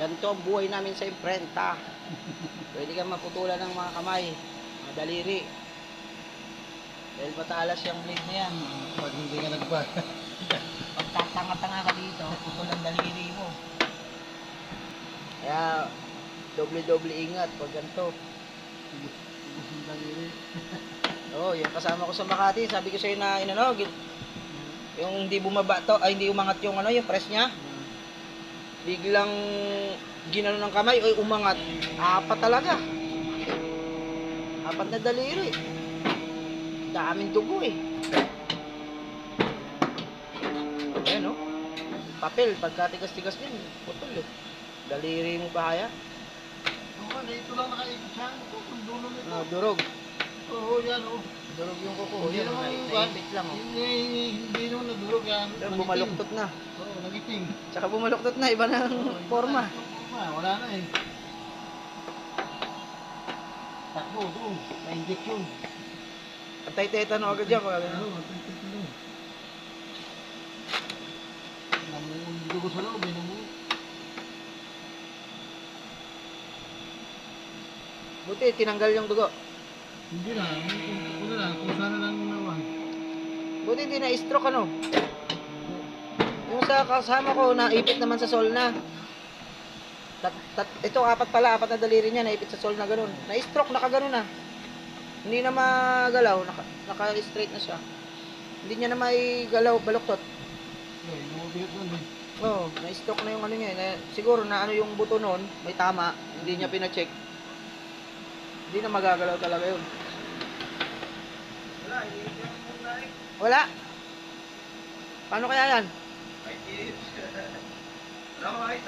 Ganito ang buhay namin sa imprenta. Pwede kang maputulan ng mga kamay, mga daliri. Dahil matalas yung blade na yan. Pag hindi ka nagpa. Pag tatanga-tanga ka dito, putol ang daliri mo. Kaya, doble-doble ingat pag ganito. Ang daliri. Oo, oh, yung kasama ko sa Makati, sabi ko sa'yo na, inano, yung hindi bumaba to, ay hindi umangat yung ano, yung press niya. Biglang ginano ng kamay, oy umangat. Apat talaga. Apat na daliri. Daming dugo eh. Ayan oh. Papel, pagkatigas-tigas din, putol eh. Daliri mo pa haya. Oo, dito lang nakaikot siya. Ito, kung dulo nito. Ah, durog. Oo, yan oh. Durog yung kuko. Hindi naman na- yung naipit lang oh. Hindi, hindi naman nadurog yan. Yan, Nagiting. bumaluktot na. Oo, nagiting. Tsaka bumaluktot na, iba ng Oo, iba forma. na, Forma, wala na eh. Takbo, doon. Sa injection. Patay tetano agad yan. Pag, Oo, magpipit na doon. Namuun dugo sa loob eh, namuun. buti, tinanggal yung dugo. Hindi na, kung ano lang, kung sana lang naman. Buti hindi na-stroke ano. Yung sa kasama ko, naipit naman sa sol na. Tat, tat, ito, apat pala, apat na daliri niya, naipit sa sol na ganun. Na-stroke, nakaganon na. Hindi na magalaw, naka, naka-straight na siya. Hindi niya na may galaw, baluktot. Eh, namubigat doon eh. Oo, oh, na-stroke na yung ano niya. eh. Na, siguro na ano yung buto noon, may tama, hindi niya pina-check. Hindi na magagalaw talaga yun. Wala. Wala. Paano kaya yan? Alam mo, ay